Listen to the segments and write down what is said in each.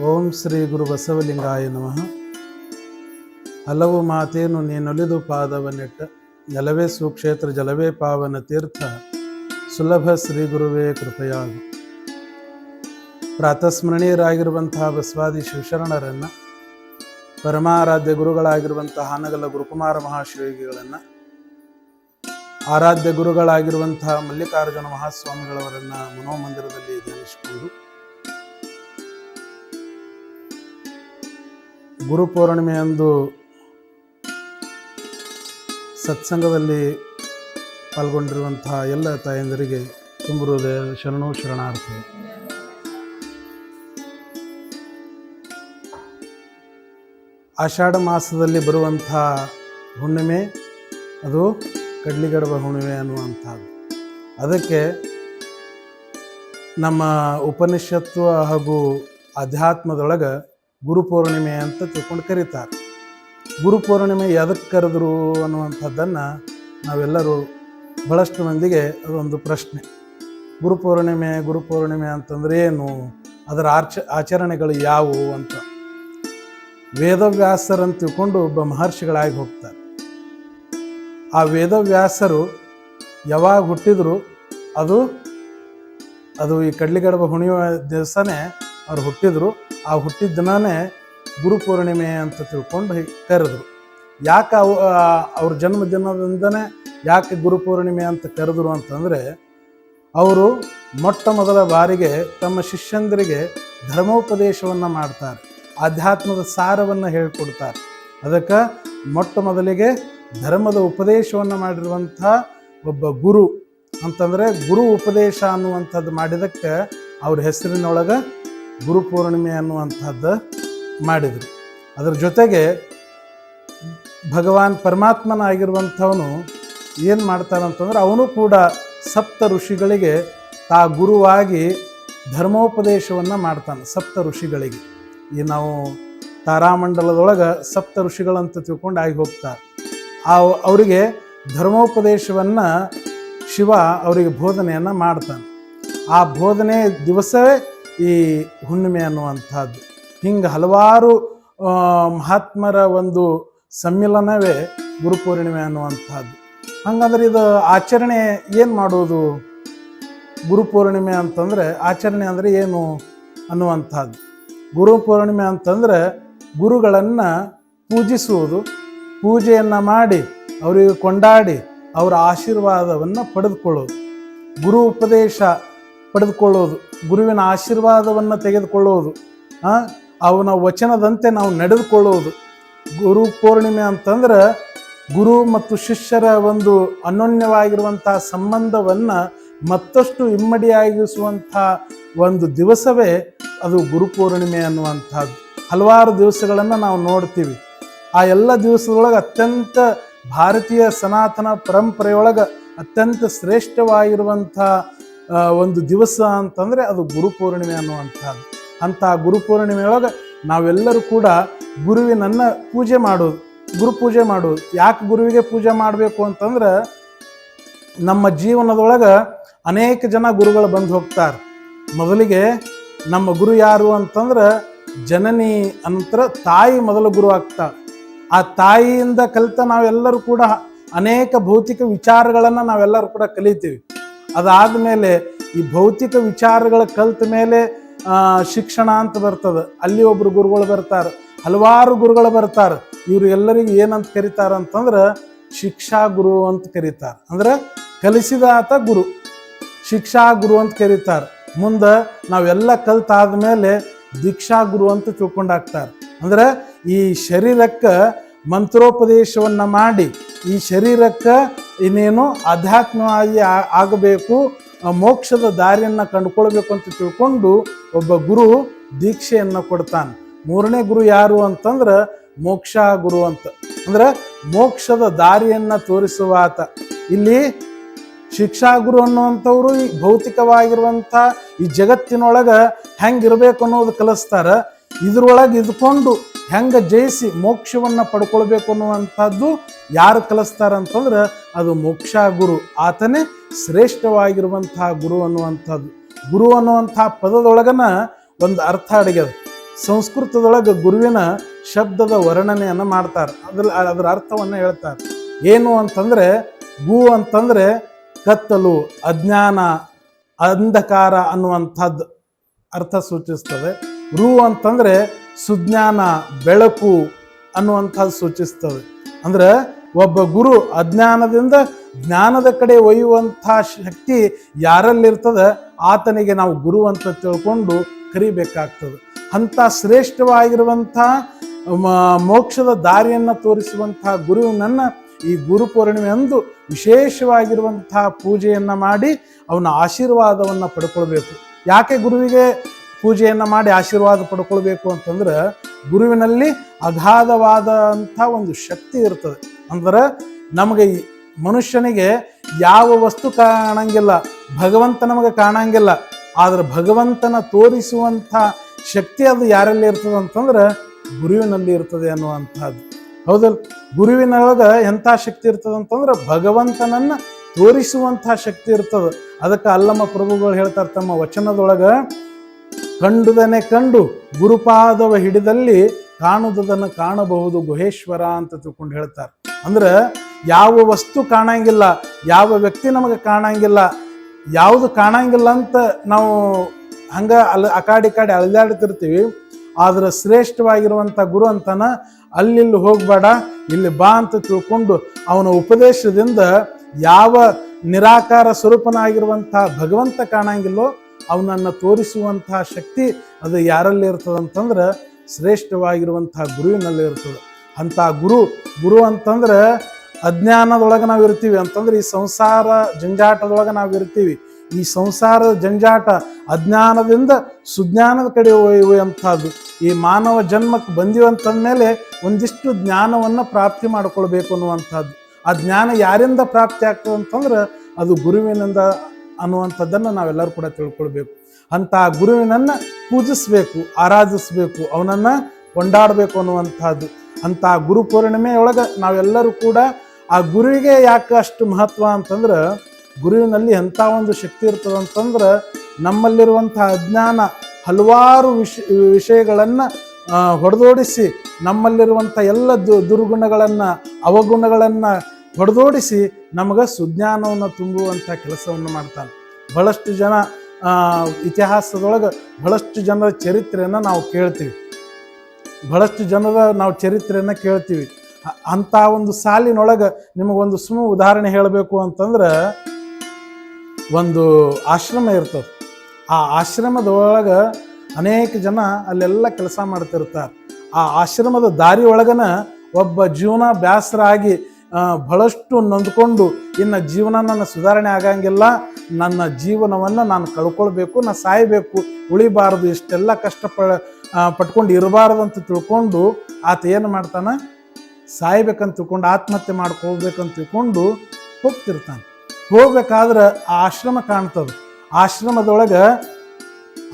ಓಂ ಶ್ರೀ ಗುರು ಬಸವಲಿಂಗಾಯ ನಮಃ. ಹಲವು ಮಾತೇನು ನೀನೊಲಿದು ಪಾದವನೆಟ್ಟ ಜಲವೇ ಸುಕ್ಷೇತ್ರ, ಜಲವೇ ಪಾವನ ತೀರ್ಥ, ಸುಲಭ ಶ್ರೀ ಗುರುವೇ ಕೃಪೆಯಾಗು. ಪ್ರಾತಸ್ಮರಣೀಯರಾಗಿರುವಂತಹ ಬಸವಾದಿ ಶಿವಶರಣರನ್ನು, ಪರಮಾರಾಧ್ಯ ಗುರುಗಳಾಗಿರುವಂತಹ ಹಾನಗಲ ಗುರುಕುಮಾರ ಮಹಾಶಿವಗಿಗಳನ್ನು ಆರಾಧ್ಯ ಗುರುಗಳಾಗಿರುವಂತಹ ಮಲ್ಲಿಕಾರ್ಜುನ ಮಹಾಸ್ವಾಮಿಗಳವರನ್ನ ಮನೋಮಂದಿರದಲ್ಲಿ ಧ್ಯಾನಿಸಿಕೊಂಡು ಗುರು ಪೌರ್ಣಿಮೆಯಂದು ಸತ್ಸಂಗದಲ್ಲಿ ಪಾಲ್ಗೊಂಡಿರುವಂತಹ ಎಲ್ಲ ತಾಯಂದರಿಗೆ ತುಂಬ ಹೃದಯ ಶರಣು ಶರಣಾರ್ಥಿ. ಆಷಾಢ ಮಾಸದಲ್ಲಿ ಬರುವಂಥ ಹುಣ್ಣಿಮೆ, ಅದು ಕಡ್ಲಿಗಡಬ ಹುಣ್ಣಿಮೆ ಅನ್ನುವಂಥದ್ದು. ಅದಕ್ಕೆ ನಮ್ಮ ಉಪನಿಷತ್ತು ಹಾಗೂ ಅಧ್ಯಾತ್ಮದೊಳಗೆ ಗುರು ಪೌರ್ಣಿಮೆ ಅಂತ ತಿಳ್ಕೊಂಡು ಕರೀತಾರೆ. ಗುರು ಪೂರ್ಣಿಮೆ ಎದಕ್ಕೆ ಕರೆದ್ರು ಅನ್ನುವಂಥದ್ದನ್ನು ನಾವೆಲ್ಲರೂ ಭಾಳಷ್ಟು ಮಂದಿಗೆ ಅದೊಂದು ಪ್ರಶ್ನೆ. ಗುರು ಪೂರ್ಣಿಮೆ, ಗುರು ಪೌರ್ಣಿಮೆ ಅಂತಂದ್ರೆ ಏನು? ಅದರ ಆಚ ಆಚರಣೆಗಳು ಯಾವುವು ಅಂತ. ವೇದವ್ಯಾಸರನ್ನು ತಿಳ್ಕೊಂಡು ಒಬ್ಬ ಮಹರ್ಷಿಗಳಾಗಿ ಹೋಗ್ತಾರೆ. ಆ ವೇದವ್ಯಾಸರು ಯಾವಾಗ ಹುಟ್ಟಿದ್ರು? ಅದು ಅದು ಈ ಕಡ್ಲಿಗಡಬ ಹುಣಿಯುವ ದಿವಸನೇ ಅವ್ರು ಹುಟ್ಟಿದ್ರು. ಆ ಹುಟ್ಟಿದ ದಿನನೇ ಗುರು ಪೂರ್ಣಿಮೆ ಅಂತ ತಿಳ್ಕೊಂಡು ಕರೆದ್ರು. ಯಾಕೆ ಅವ ಅವ್ರ ಜನ್ಮದಿನದಿಂದನೇ ಯಾಕೆ ಗುರು ಪೂರ್ಣಿಮೆ ಅಂತ ಕರೆದ್ರು ಅಂತಂದರೆ, ಅವರು ಮೊಟ್ಟ ಮೊದಲ ಬಾರಿಗೆ ತಮ್ಮ ಶಿಷ್ಯಂದರಿಗೆ ಧರ್ಮೋಪದೇಶವನ್ನು ಮಾಡ್ತಾರೆ. ಆಧ್ಯಾತ್ಮದ ಸಾರವನ್ನು ಹೇಳಿಕೊಡ್ತಾರೆ. ಅದಕ್ಕೆ ಮೊಟ್ಟ ಮೊದಲಿಗೆ ಧರ್ಮದ ಉಪದೇಶವನ್ನು ಮಾಡಿರುವಂಥ ಒಬ್ಬ ಗುರು ಅಂತಂದರೆ ಗುರು ಉಪದೇಶ ಅನ್ನುವಂಥದ್ದು ಮಾಡಿದಕ್ಕೆ ಅವ್ರ ಹೆಸರಿನೊಳಗೆ ಗುರು ಪೂರ್ಣಿಮೆ ಅನ್ನುವಂಥದ್ದು ಮಾಡಿದರು. ಅದರ ಜೊತೆಗೆ ಭಗವಾನ್ ಪರಮಾತ್ಮನಾಗಿರುವಂಥವನು ಏನು ಮಾಡ್ತಾನಂತಂದ್ರೆ ಅವನು ಕೂಡ ಸಪ್ತ ಋಷಿಗಳಿಗೆ ತಾ ಗುರುವಾಗಿ ಧರ್ಮೋಪದೇಶವನ್ನು ಮಾಡ್ತಾನೆ ಸಪ್ತ ಋಷಿಗಳಿಗೆ. ಈ ನಾವು ತಾರಾಮಂಡಲದೊಳಗೆ ಸಪ್ತ ಋಷಿಗಳಂತ ತಿಳ್ಕೊಂಡು ಆಗಿ ಹೋಗ್ತಾರೆ. ಆ ಅವರಿಗೆ ಧರ್ಮೋಪದೇಶವನ್ನು ಶಿವ ಅವರಿಗೆ ಬೋಧನೆಯನ್ನು ಮಾಡ್ತಾನೆ. ಆ ಬೋಧನೆ ದಿವಸವೇ ಈ ಹುಣ್ಣಿಮೆ ಅನ್ನುವಂಥದ್ದು. ಹಿಂಗೆ ಹಲವಾರು ಮಹಾತ್ಮರ ಒಂದು ಸಮ್ಮಿಲನವೇ ಗುರುಪೂರ್ಣಿಮೆ ಅನ್ನುವಂಥದ್ದು. ಹಂಗಂದ್ರೆ ಇದು ಆಚರಣೆ ಏನು ಮಾಡೋದು? ಗುರುಪೂರ್ಣಿಮೆ ಅಂತಂದರೆ ಆಚರಣೆ ಅಂದರೆ ಏನು ಅನ್ನುವಂಥದ್ದು. ಗುರು ಪೂರ್ಣಿಮೆ ಅಂತಂದರೆ ಗುರುಗಳನ್ನು ಪೂಜಿಸುವುದು, ಪೂಜೆಯನ್ನು ಮಾಡಿ, ಅವರಿಗೆ ಕೊಂಡಾಡಿ, ಅವರ ಆಶೀರ್ವಾದವನ್ನು ಪಡೆದುಕೊಳ್ಳೋದು. ಗುರು ಉಪದೇಶ ಪಡೆದುಕೊಳ್ಳೋದು ಗುರುವಿನ ಆಶೀರ್ವಾದವನ್ನು ತೆಗೆದುಕೊಳ್ಳೋದು ಅವನ ವಚನದಂತೆ ನಾವು ನಡೆದುಕೊಳ್ಳೋದು ಗುರು ಪೂರ್ಣಿಮೆ ಅಂತಂದ್ರೆ ಗುರು ಮತ್ತು ಶಿಷ್ಯರ ಒಂದು ಅನನ್ಯವಾಗಿರುವಂತಹ ಸಂಬಂಧವನ್ನು ಮತ್ತಷ್ಟು ಇಮ್ಮಡಿಯಾಗಿಸುವಂಥ ಒಂದು ದಿವಸವೇ ಅದು ಗುರು ಪೂರ್ಣಿಮೆ ಅನ್ನುವಂಥದ್ದು. ಹಲವಾರು ದಿವಸಗಳನ್ನು ನಾವು ನೋಡ್ತೀವಿ. ಆ ಎಲ್ಲ ದಿವಸದೊಳಗೆ ಅತ್ಯಂತ ಭಾರತೀಯ ಸನಾತನ ಪರಂಪರೆಯೊಳಗೆ ಅತ್ಯಂತ ಶ್ರೇಷ್ಠವಾಗಿರುವಂಥ ಒಂದು ದಿವಸ ಅಂತಂದರೆ ಅದು ಗುರು ಪೂರ್ಣಿಮೆ ಅನ್ನುವಂಥದ್ದು. ಅಂಥ ಗುರು ಪೂರ್ಣಿಮೆಯೊಳಗೆ ನಾವೆಲ್ಲರೂ ಕೂಡ ಗುರುವಿನನ್ನು ಪೂಜೆ ಮಾಡೋದು, ಗುರು ಪೂಜೆ ಮಾಡೋದು. ಯಾಕೆ ಗುರುವಿಗೆ ಪೂಜೆ ಮಾಡಬೇಕು ಅಂತಂದ್ರೆ ನಮ್ಮ ಜೀವನದೊಳಗೆ ಅನೇಕ ಜನ ಗುರುಗಳು ಬಂದು ಹೋಗ್ತಾರೆ. ಮೊದಲಿಗೆ ನಮ್ಮ ಗುರು ಯಾರು ಅಂತಂದ್ರೆ ಜನನಿ ನಂತರ ತಾಯಿ ಮೊದಲು ಗುರು ಆಗ್ತಾಳೆ. ಆ ತಾಯಿಯಿಂದ ಕಲಿತ ನಾವೆಲ್ಲರೂ ಕೂಡ ಅನೇಕ ಭೌತಿಕ ವಿಚಾರಗಳನ್ನು ನಾವೆಲ್ಲರೂ ಕೂಡ ಕಲಿತೀವಿ. ಅದಾದಮೇಲೆ ಈ ಭೌತಿಕ ವಿಚಾರಗಳ ಕಲ್ತ ಮೇಲೆ ಶಿಕ್ಷಣ ಅಂತ ಬರ್ತದೆ. ಅಲ್ಲಿ ಒಬ್ರು ಗುರುಗಳು ಬರ್ತಾರೆ, ಹಲವಾರು ಗುರುಗಳು ಬರ್ತಾರೆ. ಇವ್ರು ಎಲ್ಲರಿಗೂ ಏನಂತ ಕರೀತಾರೆ ಅಂತಂದ್ರೆ, ಶಿಕ್ಷಾ ಗುರು ಅಂತ ಕರೀತಾರೆ. ಅಂದ್ರೆ ಕಲಿಸಿದ ಆತ ಗುರು, ಶಿಕ್ಷಾ ಗುರು ಅಂತ ಕರೀತಾರೆ. ಮುಂದೆ ನಾವೆಲ್ಲ ಕಲ್ತಾದ್ಮೇಲೆ ದೀಕ್ಷಾ ಗುರು ಅಂತ ತಿಳ್ಕೊಂಡಾಗ್ತಾರೆ. ಅಂದ್ರೆ ಈ ಶರೀರಕ್ಕೆ ಮಂತ್ರೋಪದೇಶವನ್ನ ಮಾಡಿ, ಈ ಶರೀರಕ್ಕೆ ಇನ್ನೇನು ಆಧ್ಯಾತ್ಮವಾಗಿ ಆಗಬೇಕು ಮೋಕ್ಷದ ದಾರಿಯನ್ನು ಕಂಡುಕೊಳ್ಬೇಕು ಅಂತ ತಿಳ್ಕೊಂಡು ಒಬ್ಬ ಗುರು ದೀಕ್ಷೆಯನ್ನು ಕೊಡ್ತಾನೆ. ಮೂರನೇ ಗುರು ಯಾರು ಅಂತಂದ್ರೆ ಮೋಕ್ಷ ಗುರು ಅಂತ. ಅಂದ್ರೆ ಮೋಕ್ಷದ ದಾರಿಯನ್ನ ತೋರಿಸುವ ಆತ. ಇಲ್ಲಿ ಶಿಕ್ಷಾ ಗುರು ಅನ್ನುವಂಥವ್ರು ಈ ಭೌತಿಕವಾಗಿರುವಂಥ ಈ ಜಗತ್ತಿನೊಳಗೆ ಹೆಂಗಿರ್ಬೇಕು ಅನ್ನೋದು ಕಲಿಸ್ತಾರ. ಇದ್ರೊಳಗೆ ಇದ್ಕೊಂಡು ಹೆಂಗೆ ಜಯಿಸಿ ಮೋಕ್ಷವನ್ನು ಪಡ್ಕೊಳ್ಬೇಕು ಅನ್ನುವಂಥದ್ದು ಯಾರು ಕಲಿಸ್ತಾರ ಅಂತಂದ್ರೆ ಅದು ಮೋಕ್ಷ ಗುರು. ಆತನೇ ಶ್ರೇಷ್ಠವಾಗಿರುವಂತಹ ಗುರು ಅನ್ನುವಂಥದ್ದು. ಗುರು ಅನ್ನುವಂಥ ಪದದೊಳಗನ ಒಂದು ಅರ್ಥ ಅಡಗ್ಯದ. ಸಂಸ್ಕೃತದೊಳಗೆ ಗುರುವಿನ ಶಬ್ದದ ವರ್ಣನೆಯನ್ನು ಮಾಡ್ತಾರೆ. ಅದ್ರ ಅದರ ಅರ್ಥವನ್ನು ಹೇಳ್ತಾರೆ. ಏನು ಅಂತಂದರೆ, ಗು ಅಂತಂದರೆ ಕತ್ತಲು, ಅಜ್ಞಾನ, ಅಂಧಕಾರ ಅನ್ನುವಂಥದ್ದು ಅರ್ಥ ಸೂಚಿಸ್ತದೆ. ರು ಅಂತಂದರೆ ಸುಜ್ಞಾನ, ಬೆಳಕು ಅನ್ನುವಂಥದ್ದು ಸೂಚಿಸ್ತದೆ. ಅಂದ್ರೆ ಒಬ್ಬ ಗುರು ಅಜ್ಞಾನದಿಂದ ಜ್ಞಾನದ ಕಡೆ ಒಯ್ಯುವಂಥ ಶಕ್ತಿ ಯಾರಲ್ಲಿರ್ತದೆ, ಆತನಿಗೆ ನಾವು ಗುರು ಅಂತ ತಿಳ್ಕೊಂಡು ಕರಿಬೇಕಾಗ್ತದೆ. ಅಂಥ ಶ್ರೇಷ್ಠವಾಗಿರುವಂಥ ಮೋಕ್ಷದ ದಾರಿಯನ್ನು ತೋರಿಸುವಂತಹ ಗುರುವಿನನ್ನು ಈ ಗುರು ಪೂರ್ಣಿಮೆ ಅಂದು ವಿಶೇಷವಾಗಿರುವಂತಹ ಪೂಜೆಯನ್ನು ಮಾಡಿ ಅವನ ಆಶೀರ್ವಾದವನ್ನು ಪಡ್ಕೊಳ್ಬೇಕು. ಯಾಕೆ ಗುರುವಿಗೆ ಪೂಜೆಯನ್ನು ಮಾಡಿ ಆಶೀರ್ವಾದ ಪಡ್ಕೊಳ್ಬೇಕು ಅಂತಂದ್ರೆ ಗುರುವಿನಲ್ಲಿ ಅಗಾಧವಾದಂಥ ಒಂದು ಶಕ್ತಿ ಇರ್ತದೆ. ಅಂದ್ರೆ ನಮಗೆ ಮನುಷ್ಯನಿಗೆ ಯಾವ ವಸ್ತು ಕಾಣಂಗಿಲ್ಲ, ಭಗವಂತ ನಮಗೆ ಕಾಣಂಗಿಲ್ಲ, ಆದ್ರೆ ಭಗವಂತನ ತೋರಿಸುವಂಥ ಶಕ್ತಿ ಅದು ಯಾರಲ್ಲಿ ಇರ್ತದೆ ಅಂತಂದ್ರೆ ಗುರುವಿನಲ್ಲಿ ಇರ್ತದೆ ಅನ್ನುವಂಥದ್ದು. ಹೌದಲ್? ಗುರುವಿನೊಳಗ ಎಂಥ ಶಕ್ತಿ ಇರ್ತದೆ ಅಂತಂದ್ರೆ ಭಗವಂತನನ್ನ ತೋರಿಸುವಂಥ ಶಕ್ತಿ ಇರ್ತದೆ. ಅದಕ್ಕೆ ಅಲ್ಲಮ್ಮ ಪ್ರಭುಗಳು ಹೇಳ್ತಾರೆ ತಮ್ಮ ವಚನದೊಳಗ ಕಂಡುದನೆ ಕಂಡು ಗುರುಪಾದವ ಹಿಡಿದಲ್ಲಿ ಕಾಣುವುದನ್ನು ಕಾಣಬಹುದು ಗುಹೇಶ್ವರ ಅಂತ ತಿಳ್ಕೊಂಡು ಹೇಳ್ತಾರೆ. ಅಂದ್ರೆ ಯಾವ ವಸ್ತು ಕಾಣಂಗಿಲ್ಲ, ಯಾವ ವ್ಯಕ್ತಿ ನಮಗೆ ಕಾಣಂಗಿಲ್ಲ, ಯಾವುದು ಕಾಣಂಗಿಲ್ಲ ಅಂತ ನಾವು ಹಂಗ ಅಲ್ಲ ಆ ಕಾಡಿ ಕಾಡಿ ಅಲೆದಾಡ್ತಿರ್ತೀವಿ. ಆದ್ರೆ ಶ್ರೇಷ್ಠವಾಗಿರುವಂಥ ಗುರು ಅಂತನ ಅಲ್ಲಿಲ್ಲಿ ಹೋಗಬೇಡ, ಇಲ್ಲಿ ಬಾ ಅಂತ ತಿಳ್ಕೊಂಡು ಅವನ ಉಪದೇಶದಿಂದ ಯಾವ ನಿರಾಕಾರ ಸ್ವರೂಪನಾಗಿರುವಂಥ ಭಗವಂತ ಕಾಣಂಗಿಲ್ಲೋ ಅವನನ್ನು ತೋರಿಸುವಂತಹ ಶಕ್ತಿ ಅದು ಯಾರಲ್ಲಿ ಇರ್ತದಂತಂದ್ರೆ ಶ್ರೇಷ್ಠವಾಗಿರುವಂತಹ ಗುರುವಿನಲ್ಲಿ ಇರ್ತದೆ. ಅಂಥ ಗುರು ಗುರು ಅಂತಂದ್ರೆ ಅಜ್ಞಾನದೊಳಗೆ ನಾವು ಇರ್ತೀವಿ. ಅಂತಂದ್ರೆ ಈ ಸಂಸಾರ ಜಂಜಾಟದೊಳಗೆ ನಾವು ಇರ್ತೀವಿ. ಈ ಸಂಸಾರದ ಜಂಜಾಟ ಅಜ್ಞಾನದಿಂದ ಸುಜ್ಞಾನದ ಕಡೆ ಒಯ್ಯುವಂಥದ್ದು. ಈ ಮಾನವ ಜನ್ಮಕ್ಕೆ ಬಂದಿವಂತಂದ್ಮೇಲೆ ಒಂದಿಷ್ಟು ಜ್ಞಾನವನ್ನು ಪ್ರಾಪ್ತಿ ಮಾಡ್ಕೊಳ್ಬೇಕು ಅನ್ನುವಂಥದ್ದು. ಆ ಜ್ಞಾನ ಯಾರಿಂದ ಪ್ರಾಪ್ತಿ ಆಗ್ತದೆ ಅಂತಂದ್ರೆ ಅದು ಗುರುವಿನಿಂದ ಅನ್ನುವಂಥದ್ದನ್ನು ನಾವೆಲ್ಲರೂ ಕೂಡ ತಿಳ್ಕೊಳ್ಬೇಕು. ಅಂತ ಗುರುವಿನನ್ನು ಪೂಜಿಸಬೇಕು, ಆರಾಧಿಸಬೇಕು, ಅವನನ್ನು ಕೊಂಡಾಡಬೇಕು ಅನ್ನುವಂಥದ್ದು. ಅಂತ ಗುರು ಪೂರ್ಣಿಮೆಯೊಳಗೆ ನಾವೆಲ್ಲರೂ ಕೂಡ ಆ ಗುರುವಿಗೆ ಯಾಕೆ ಅಷ್ಟು ಮಹತ್ವ ಅಂತಂದ್ರೆ ಗುರುವಿನಲ್ಲಿ ಎಂಥ ಒಂದು ಶಕ್ತಿ ಇರ್ತದೆ ಅಂತಂದ್ರೆ ನಮ್ಮಲ್ಲಿರುವಂಥ ಅಜ್ಞಾನ ಹಲವಾರು ವಿಷ, ವಿಷಯಗಳನ್ನು ಹೊಡೆದೋಡಿಸಿ ನಮ್ಮಲ್ಲಿರುವಂಥ ಎಲ್ಲ ದು, ದುರ್ಗುಣಗಳನ್ನು, ಅವಗುಣಗಳನ್ನು ಹೊಡೆದೋಡಿಸಿ ನಮಗೆ ಸುಜ್ಞಾನವನ್ನು ತುಂಬುವಂಥ ಕೆಲಸವನ್ನು ಮಾಡ್ತಾನೆ. ಬಹಳಷ್ಟು ಜನ ಇತಿಹಾಸದೊಳಗೆ ಬಹಳಷ್ಟು ಜನರ ಚರಿತ್ರೆಯನ್ನು ನಾವು ಕೇಳ್ತೀವಿ. ಬಹಳಷ್ಟು ಜನರ ನಾವು ಚರಿತ್ರೆಯನ್ನು ಕೇಳ್ತೀವಿ. ಅಂಥ ಒಂದು ಸಾಲಿನೊಳಗೆ ನಿಮಗೊಂದು ಸುಮ್ಮ ಉದಾಹರಣೆ ಹೇಳಬೇಕು ಅಂತಂದ್ರೆ ಒಂದು ಆಶ್ರಮ ಇರ್ತದೆ. ಆ ಆಶ್ರಮದೊಳಗೆ ಅನೇಕ ಜನ ಅಲ್ಲೆಲ್ಲ ಕೆಲಸ ಮಾಡ್ತಿರ್ತಾರೆ. ಆ ಆಶ್ರಮದ ದಾರಿ ಒಳಗನ ಒಬ್ಬ ಜೀವನ ಬ್ಯಾಸರಾಗಿ ಬಹಳಷ್ಟು ನೊಂದ್ಕೊಂಡು ಇನ್ನು ಜೀವನ ನನ್ನ ಸುಧಾರಣೆ ಆಗಂಗಿಲ್ಲ. ನನ್ನ ಜೀವನವನ್ನು ನಾನು ಕಳ್ಕೊಳ್ಬೇಕು ನಾನು ಸಾಯಬೇಕು. ಉಳಿಬಾರದು, ಇಷ್ಟೆಲ್ಲ ಕಷ್ಟ ಪಟ್ಕೊಂಡು ಇರಬಾರ್ದು ಅಂತ ತಿಳ್ಕೊಂಡು ಆತ ಏನು ಮಾಡ್ತಾನೆ? ಸಾಯ್ಬೇಕಂತ ತಿಳ್ಕೊಂಡು, ಆತ್ಮಹತ್ಯೆ ಮಾಡ್ಕೋಬೇಕಂತ ತಿಳ್ಕೊಂಡು ಹೋಗ್ತಿರ್ತಾನೆ. ಹೋಗ್ಬೇಕಾದ್ರೆ ಆ ಆಶ್ರಮ ಕಾಣ್ತದೆ. ಆಶ್ರಮದೊಳಗೆ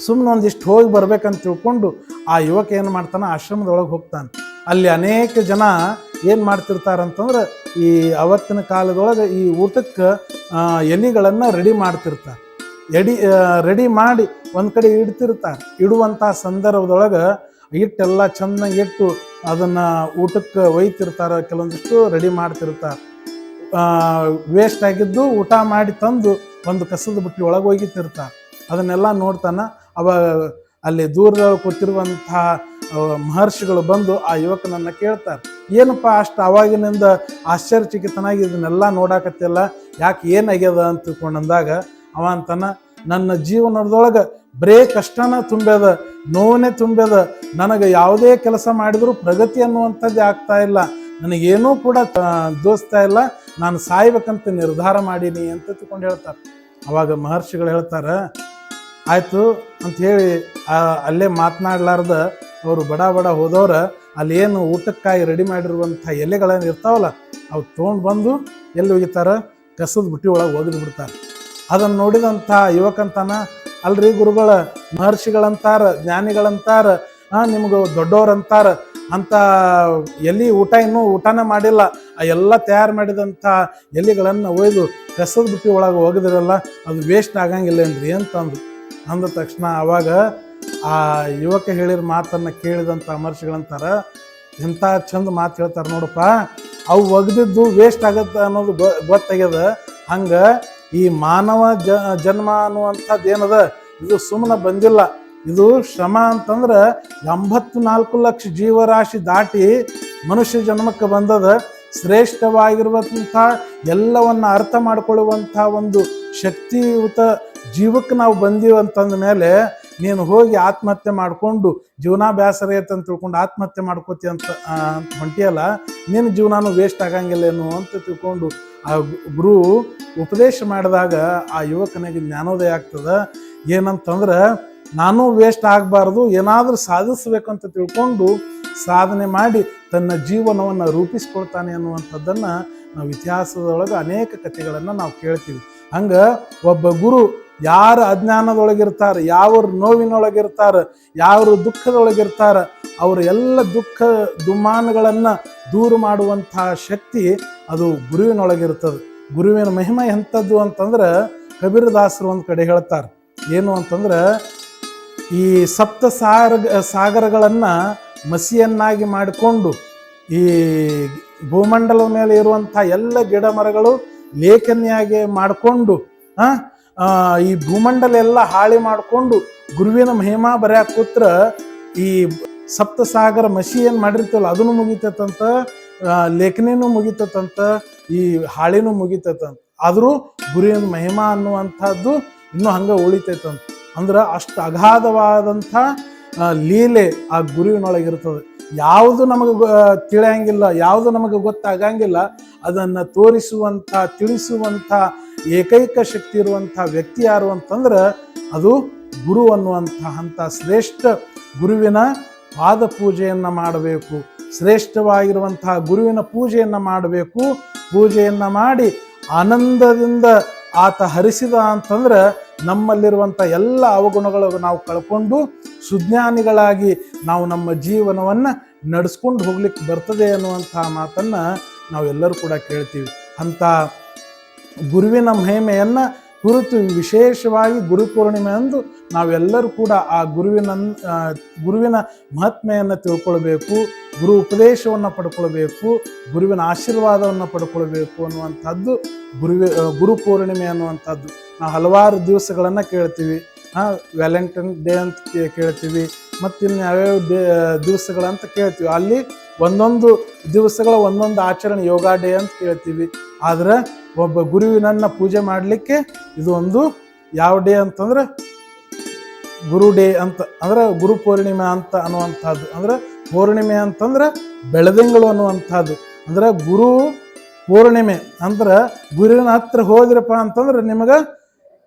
ಸುಮ್ಮನೆ ಒಂದಿಷ್ಟು ಹೋಗಿ ಬರ್ಬೇಕಂತ ತಿಳ್ಕೊಂಡು ಆ ಯುವಕ ಏನು ಮಾಡ್ತಾನೆ? ಆಶ್ರಮದೊಳಗೆ ಹೋಗ್ತಾನೆ. ಅಲ್ಲಿ ಅನೇಕ ಜನ ಏನು ಮಾಡ್ತಿರ್ತಾರಂತಂದ್ರೆ ಈ ಅವತ್ತಿನ ಕಾಲದೊಳಗೆ ಈ ಊಟಕ್ಕೆ ಎಲೆಗಳನ್ನು ರೆಡಿ ಮಾಡ್ತಿರ್ತಾರೆ. ಎಡಿ ರೆಡಿ ಮಾಡಿ ಒಂದು ಕಡೆ ಇಡ್ತಿರ್ತಾರೆ. ಇಡುವಂಥ ಸಂದರ್ಭದೊಳಗೆ ಹಿಟ್ಟೆಲ್ಲ ಚೆನ್ನಾಗಿ ಇಟ್ಟು ಅದನ್ನು ಊಟಕ್ಕೆ ಒಯ್ತಿರ್ತಾರೆ. ಕೆಲವೊಂದಿಷ್ಟು ರೆಡಿ ಮಾಡ್ತಿರ್ತಾರೆ. ವೇಸ್ಟ್ ಆಗಿದ್ದು ಊಟ ಮಾಡಿ ತಂದು ಒಂದು ಕಸದ ಬುಟ್ಟಿ ಒಳಗೆ ಒಗಿತಿರ್ತಾರೆ ಅದನ್ನೆಲ್ಲ ನೋಡ್ತಾನೆ ಅವ ಅಲ್ಲಿ ದೂರದಲ್ಲಿ ಕೂತಿರುವಂತಹ ಮಹರ್ಷಿಗಳು ಬಂದು ಆ ಯುವಕನನ್ನು ಕೇಳ್ತಾರೆ. ಏನಪ್ಪ ಅಷ್ಟು ಅವಾಗಿನಿಂದ ಆಶ್ಚರ್ಯಚಕಿತನಾಗಿ ಇದನ್ನೆಲ್ಲ ನೋಡಾಕತ್ತಿಲ್ಲ ಯಾಕೆ ಏನಾಗ್ಯದ ಅಂತ ತಿಳ್ಕೊಂಡಂದಾಗ ಅವ ಅಂತನ, ನನ್ನ ಜೀವನದೊಳಗೆ ಬರೇ ಕಷ್ಟನ ತುಂಬ್ಯದ ನೋವನ್ನೇ ತುಂಬ್ಯದ, ನನಗೆ ಯಾವುದೇ ಕೆಲಸ ಮಾಡಿದರೂ ಪ್ರಗತಿ ಅನ್ನುವಂಥದ್ದೇ ಆಗ್ತಾ ಇಲ್ಲ. ನನಗೇನೂ ಕೂಡ ದೋಸ್ತಾ ಇಲ್ಲ. ನಾನು ಸಾಯ್ಬೇಕಂತ ನಿರ್ಧಾರ ಮಾಡೀನಿ ಅಂತ ತಿಳ್ಕೊಂಡು ಹೇಳ್ತಾರೆ. ಅವಾಗ ಮಹರ್ಷಿಗಳು ಹೇಳ್ತಾರೆ, ಆಯಿತು ಅಂತ ಹೇಳಿ ಅಲ್ಲೇ ಮಾತನಾಡ್ಲಾರ್ದ, ಅವರು ಬಡ ಬಡ ಹೋದವ್ರ ಅಲ್ಲಿ ಏನು ಊಟಕ್ಕಾಗಿ ರೆಡಿ ಮಾಡಿರುವಂಥ ಎಲೆಗಳೇನು ಇರ್ತಾವಲ್ಲ, ಅವು ತೊಗೊಂಡು ಬಂದು ಎಲ್ಲಿ ಒಗಿತಾರೆ? ಕಸದ ಬುಟ್ಟಿ ಒಳಗೆ ಒಗೆದು ಬಿಡ್ತಾರೆ. ಅದನ್ನು ನೋಡಿದಂಥ ಯುವಕಂತಾನ, ಅಲ್ರಿ ಗುರುಗಳ, ಮಹರ್ಷಿಗಳಂತಾರ, ಜ್ಞಾನಿಗಳಂತಾರ ಹಾಂ ನಿಮ್ಗೆ ದೊಡ್ಡವ್ರಂತಾರ ಅಂತ ಎಲ್ಲಿ ಊಟ ಇನ್ನೂ ಊಟನ ಮಾಡಿಲ್ಲ. ಆ ಎಲ್ಲ ತಯಾರು ಮಾಡಿದಂಥ ಎಲೆಗಳನ್ನು ಒಯ್ದು ಕಸದ ಬುಟ್ಟಿ ಒಳಗೆ ಒಗೆದಿರಲ್ಲ, ಅದು ವೇಸ್ಟ್ ಆಗಂಗಿಲ್ಲೇನ್ರಿ? ಅಂತಂದು ಅಂದ ತಕ್ಷಣ ಅವಾಗ ಆ ಯುವಕ ಹೇಳಿದ ಮಾತನ್ನು ಕೇಳಿದಂಥ ಅಮರ್ಷಿಗಳಂತಾರೆ ಎಂಥ ಚಂದ ಮಾತು ಹೇಳ್ತಾರೆ ನೋಡಪ್ಪ, ಅವು ಒಗ್ದಿದ್ದು ವೇಸ್ಟ್ ಆಗುತ್ತೆ ಅನ್ನೋದು ಗೊತ್ತಾಗ್ಯದ, ಹಂಗೆ ಈ ಮಾನವ ಜನ್ಮ ಅನ್ನುವಂಥದ್ದು ಏನದ ಇದು ಸುಮ್ಮನೆ ಬಂದಿಲ್ಲ, ಇದು ಶ್ರಮ ಅಂತಂದ್ರೆ ಎಂಬತ್ತು ನಾಲ್ಕು ಲಕ್ಷ ಜೀವರಾಶಿ ದಾಟಿ ಮನುಷ್ಯ ಜನ್ಮಕ್ಕೆ ಬಂದದ, ಶ್ರೇಷ್ಠವಾಗಿರುವಂಥ, ಎಲ್ಲವನ್ನ ಅರ್ಥ ಮಾಡ್ಕೊಳ್ಳುವಂಥ ಒಂದು ಶಕ್ತಿಯುತ ಜೀವಕ್ಕೆ ನಾವು ಬಂದೀವಿ ಅಂತಂದ ಮೇಲೆ ನೀನು ಹೋಗಿ ಆತ್ಮಹತ್ಯೆ ಮಾಡಿಕೊಂಡು ಜೀವನ ಬೇಸರ ಅಂತ ತಿಳ್ಕೊಂಡು ಆತ್ಮಹತ್ಯೆ ಮಾಡ್ಕೋತಿ ಅಂತ ಅಂತ ಹೊಂಟಿಯಲ್ಲ, ನಿನ್ನ ಜೀವನನೂ ವೇಸ್ಟ್ ಆಗಂಗಿಲ್ಲೇನು ಅಂತ ತಿಳ್ಕೊಂಡು ಆ ಗುರು ಉಪದೇಶ ಮಾಡಿದಾಗ ಆ ಯುವಕನಿಗೆ ಜ್ಞಾನೋದಯ ಆಗ್ತದೆ. ಏನಂತಂದ್ರೆ, ನಾನು ವೇಸ್ಟ್ ಆಗಬಾರ್ದು, ಏನಾದರೂ ಸಾಧಿಸ್ಬೇಕು ಅಂತ ತಿಳ್ಕೊಂಡು ಸಾಧನೆ ಮಾಡಿ ತನ್ನ ಜೀವನವನ್ನು ರೂಪಿಸ್ಕೊಳ್ತಾನೆ ಅನ್ನುವಂಥದ್ದನ್ನು ನಾವು ಇತಿಹಾಸದೊಳಗೆ ಅನೇಕ ಕಥೆಗಳನ್ನು ನಾವು ಕೇಳ್ತೀವಿ. ಹಂಗೆ ಒಬ್ಬ ಗುರು ಯಾರು ಅಜ್ಞಾನದೊಳಗಿರ್ತಾರೆ ಯಾವ್ರ ನೋವಿನೊಳಗಿರ್ತಾರೆ ಯಾರು ದುಃಖದೊಳಗಿರ್ತಾರೆ ಅವರ ಎಲ್ಲ ದುಃಖ ದುಮ್ಮಾನಗಳನ್ನು ದೂರ ಮಾಡುವಂತಹ ಶಕ್ತಿ ಅದು ಗುರುವಿನೊಳಗಿರ್ತದೆ. ಗುರುವಿನ ಮಹಿಮೆ ಎಂಥದ್ದು ಅಂತಂದ್ರೆ ಕಬೀರದಾಸರು ಒಂದು ಕಡೆ ಹೇಳ್ತಾರೆ. ಏನು ಅಂತಂದ್ರೆ ಈ ಸಪ್ತ ಸಾಗರಗಳನ್ನು ಮಸಿಯನ್ನಾಗಿ ಮಾಡಿಕೊಂಡು ಈ ಭೂಮಂಡಲದ ಮೇಲೆ ಇರುವಂಥ ಎಲ್ಲ ಗಿಡ ಮರಗಳು ಲೇಖನಿಯಾಗಿ ಮಾಡಿಕೊಂಡು ಆ, ಈ ಭೂಮಂಡಲ ಎಲ್ಲ ಹಾಳಿ ಮಾಡಿಕೊಂಡು ಗುರುವಿನ ಮಹಿಮಾ ಬರ್ಯಾಕ ಕೂತ್ರ ಈ ಸಪ್ತಸಾಗರ ಮಸಿ ಏನು ಮಾಡಿರ್ತೀವಲ್ಲ ಅದನ್ನು ಮುಗಿತೈತಂತ ಲೇಖನಿನೂ ಮುಗಿತೈತಂತ, ಈ ಹಾಳಿನೂ ಮುಗಿತೈತಂತ. ಆದರೂ ಗುರುವಿನ ಮಹಿಮಾ ಅನ್ನುವಂಥದ್ದು ಇನ್ನೂ ಹಂಗೆ ಉಳಿತೈತಂತ. ಅಂದ್ರೆ ಅಷ್ಟು ಅಗಾಧವಾದಂಥ ಲೀಲೆ ಆ ಗುರುವಿನೊಳಗಿರ್ತದೆ. ಯಾವುದು ನಮಗೆ ತಿಳಿಯಂಗಿಲ್ಲ, ಯಾವುದು ನಮಗೆ ಗೊತ್ತಾಗಂಗಿಲ್ಲ, ಅದನ್ನು ತೋರಿಸುವಂಥ, ತಿಳಿಸುವಂಥ ಏಕೈಕ ಶಕ್ತಿ ಇರುವಂತಹ ವ್ಯಕ್ತಿ ಯಾರು ಅಂತಂದ್ರೆ ಅದು ಗುರು ಅನ್ನುವಂತಹ ಶ್ರೇಷ್ಠ ಗುರುವಿನ ಪಾದ ಪೂಜೆಯನ್ನು ಮಾಡಬೇಕು. ಶ್ರೇಷ್ಠವಾಗಿರುವಂತಹ ಗುರುವಿನ ಪೂಜೆಯನ್ನು ಮಾಡಬೇಕು. ಪೂಜೆಯನ್ನು ಮಾಡಿ ಆನಂದದಿಂದ ಆತ ಹರಿಸಿದ ಅಂತಂದ್ರೆ ನಮ್ಮಲ್ಲಿರುವಂಥ ಎಲ್ಲ ಅವಗುಣಗಳು ನಾವು ಕಳ್ಕೊಂಡು ಸುಜ್ಞಾನಿಗಳಾಗಿ ನಾವು ನಮ್ಮ ಜೀವನವನ್ನು ನಡೆಸ್ಕೊಂಡು ಹೋಗ್ಲಿಕ್ಕೆ ಬರ್ತದೆ ಅನ್ನುವಂಥ ಮಾತನ್ನು ನಾವೆಲ್ಲರೂ ಕೂಡ ಕೇಳ್ತೀವಿ. ಅಂಥ ಗುರುವಿನ ಮಹಿಮೆಯನ್ನು ಕುರಿತು ವಿಶೇಷವಾಗಿ ಗುರು ಪೂರ್ಣಿಮೆ ಅಂದು ನಾವೆಲ್ಲರೂ ಕೂಡ ಆ ಗುರುವಿನ ಗುರುವಿನ ಮಹಾತ್ಮೆಯನ್ನು ತಿಳ್ಕೊಳ್ಬೇಕು, ಗುರು ಉಪದೇಶವನ್ನು ಪಡ್ಕೊಳ್ಬೇಕು, ಗುರುವಿನ ಆಶೀರ್ವಾದವನ್ನು ಪಡ್ಕೊಳ್ಬೇಕು ಅನ್ನುವಂಥದ್ದು ಗುರುವಿ ಗುರು ಪೂರ್ಣಿಮೆ ಅನ್ನುವಂಥದ್ದು. ನಾವು ಹಲವಾರು ದಿವಸಗಳನ್ನು ಕೇಳ್ತೀವಿ. ಹಾಂ, ವ್ಯಾಲೆಂಟೈನ್ ಡೇ ಅಂತ ಕೇಳ್ತೀವಿ. ಮತ್ತು ಇನ್ನು ಯಾವ್ಯಾವ ಡೇ ದಿವಸಗಳಂತ ಕೇಳ್ತೀವಿ. ಅಲ್ಲಿ ಒಂದೊಂದು ದಿವಸಗಳ ಒಂದೊಂದು ಆಚರಣೆ ಯೋಗ ಡೇ ಅಂತ ಹೇಳ್ತೀವಿ ಆದ್ರೆ ಒಬ್ಬ ಗುರುವಿನನ್ನ ಪೂಜೆ ಮಾಡಲಿಕ್ಕೆ ಇದು ಒಂದು ಯಾವ ಡೇ ಅಂತಂದ್ರೆ ಗುರು ಡೇ ಅಂತ, ಅಂದ್ರೆ ಗುರು ಪೂರ್ಣಿಮೆ ಅಂತ ಅನ್ನುವಂಥದ್ದು. ಅಂದ್ರೆ ಪೂರ್ಣಿಮೆ ಅಂತಂದ್ರೆ ಬೆಳದಿಂಗಳು ಅನ್ನುವಂಥದ್ದು. ಅಂದ್ರೆ ಗುರು ಪೂರ್ಣಿಮೆ ಅಂದ್ರೆ ಗುರುವಿನ ಹತ್ರ ಹೋದ್ರಪ್ಪ ಅಂತಂದ್ರೆ ನಿಮಗೆ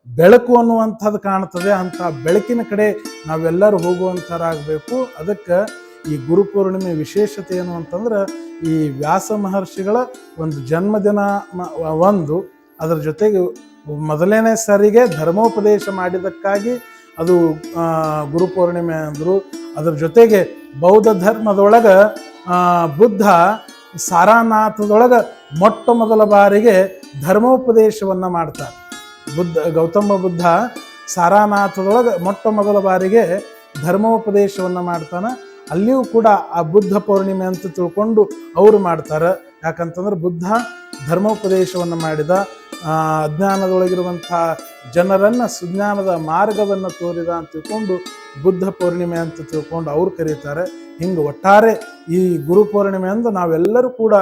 ಬೆಳಕು ಅನ್ನುವಂಥದ್ದು ಕಾಣ್ತದೆ ಅಂತ. ಬೆಳಕಿನ ಕಡೆ ನಾವೆಲ್ಲರೂ ಹೋಗುವಂಥರಾಗಬೇಕು ಅದಕ್ಕೆ ಈ ಗುರು ಪೂರ್ಣಿಮೆ ವಿಶೇಷತೆ ಏನು ಅಂತಂದ್ರೆ ಈ ವ್ಯಾಸ ಮಹರ್ಷಿಗಳ ಒಂದು ಜನ್ಮದಿನ ಒಂದು ಅದರ ಜೊತೆಗೆ ಮೊದಲನೇ ಸಾರಿಗೆ ಧರ್ಮೋಪದೇಶ ಮಾಡಿದ್ದಕ್ಕಾಗಿ ಅದು ಗುರುಪೂರ್ಣಿಮೆ ಗುರು ಪೂರ್ಣಿಮೆ ಅಂದರು. ಅದರ ಜೊತೆಗೆ ಬೌದ್ಧ ಧರ್ಮದೊಳಗೆ ಬುದ್ಧ ಸಾರಾನಾಥದೊಳಗೆ ಮೊಟ್ಟ ಮೊದಲ ಬಾರಿಗೆ ಧರ್ಮೋಪದೇಶವನ್ನು ಮಾಡ್ತಾರೆ. ಬುದ್ಧ, ಗೌತಮ ಬುದ್ಧ ಸಾರಾನಾಥದೊಳಗೆ ಮೊಟ್ಟ ಮೊದಲ ಬಾರಿಗೆ ಧರ್ಮೋಪದೇಶವನ್ನು ಮಾಡ್ತಾನೆ. ಅಲ್ಲಿಯೂ ಕೂಡ ಆ ಬುದ್ಧ ಪೌರ್ಣಿಮೆ ಅಂತ ತಿಳ್ಕೊಂಡು ಅವರು ಮಾಡ್ತಾರೆ. ಯಾಕಂತಂದ್ರೆ ಬುದ್ಧ ಧರ್ಮೋಪದೇಶವನ್ನು ಮಾಡಿದ ಅಜ್ಞಾನದೊಳಗಿರುವಂಥ ಜನರನ್ನು ಸುಜ್ಞಾನದ ಮಾರ್ಗವನ್ನು ತೋರಿದ ಅಂತ ತಿಳ್ಕೊಂಡು ಬುದ್ಧ ಪೌರ್ಣಿಮೆ ಅಂತ ತಿಳ್ಕೊಂಡು ಅವ್ರು ಕರೀತಾರೆ. ಹಿಂಗೆ ಒಟ್ಟಾರೆ ಈ ಗುರು ಪೌರ್ಣಿಮೆ ಅಂದು ನಾವೆಲ್ಲರೂ ಕೂಡ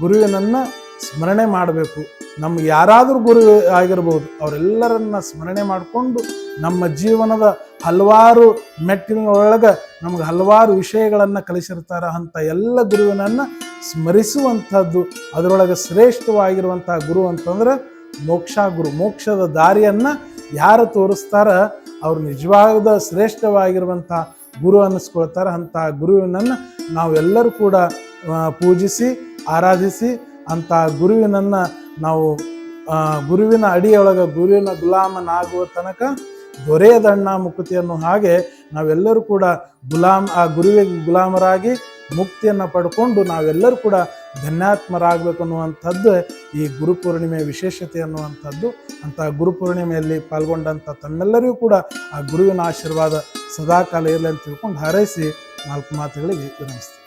ಗುರುವಿನನ್ನು ಸ್ಮರಣೆ ಮಾಡಬೇಕು. ನಮ್ಗೆ ಯಾರಾದರೂ ಗುರು ಆಗಿರ್ಬೋದು, ಅವರೆಲ್ಲರನ್ನ ಸ್ಮರಣೆ ಮಾಡಿಕೊಂಡು ನಮ್ಮ ಜೀವನದ ಹಲವಾರು ಮೆಟ್ಟಿನೊಳಗೆ ನಮ್ಗೆ ಹಲವಾರು ವಿಷಯಗಳನ್ನು ಕಲಿಸಿರ್ತಾರೆ ಅಂಥ ಎಲ್ಲ ಗುರುವಿನನ್ನು ಸ್ಮರಿಸುವಂಥದ್ದು, ಅದರೊಳಗೆ ಶ್ರೇಷ್ಠವಾಗಿರುವಂಥ ಗುರು ಅಂತಂದ್ರೆ ಮೋಕ್ಷ ಗುರು. ಮೋಕ್ಷದ ದಾರಿಯನ್ನು ಯಾರು ತೋರಿಸ್ತಾರ, ಅವ್ರು ನಿಜವಾದ ಶ್ರೇಷ್ಠವಾಗಿರುವಂಥ ಗುರು ಅನ್ನಿಸ್ಕೊಳ್ತಾರೆ ಅಂಥ ಗುರುವಿನನ್ನು ನಾವೆಲ್ಲರೂ ಕೂಡ ಪೂಜಿಸಿ, ಆರಾಧಿಸಿ ಅಂಥ ಗುರುವಿನನ್ನು ನಾವು ಗುರುವಿನ ಅಡಿಯೊಳಗೆ ಗುರುವಿನ ಗುಲಾಮನಾಗುವ ತನಕ ದೊರೆಯದಣ್ಣ ಮುಕ್ತಿ ಅನ್ನೋ ಹಾಗೆ ನಾವೆಲ್ಲರೂ ಕೂಡ ಗುಲಾಮ್, ಆ ಗುರುವಿಗೆ ಗುಲಾಮರಾಗಿ ಮುಕ್ತಿಯನ್ನು ಪಡ್ಕೊಂಡು ನಾವೆಲ್ಲರೂ ಕೂಡ ಧನ್ಯಾತ್ಮರಾಗಬೇಕು ಅನ್ನುವಂಥದ್ದು ಈ ಗುರು ಪೂರ್ಣಿಮೆ ವಿಶೇಷತೆ ಅನ್ನುವಂಥದ್ದು. ಅಂತ ಗುರುಪೂರ್ಣಿಮೆಯಲ್ಲಿ ಪಾಲ್ಗೊಂಡಂಥ ತಮ್ಮೆಲ್ಲರಿಗೂ ಕೂಡ ಆ ಗುರುವಿನ ಆಶೀರ್ವಾದ ಸದಾಕಾಲ ಇರಲಿ ಅಂತ ತಿಳ್ಕೊಂಡು ಹಾರೈಸಿ ನಾಲ್ಕು ಮಾತುಗಳಿಗೆ ವಿರಮಿಸ್ತೀನಿ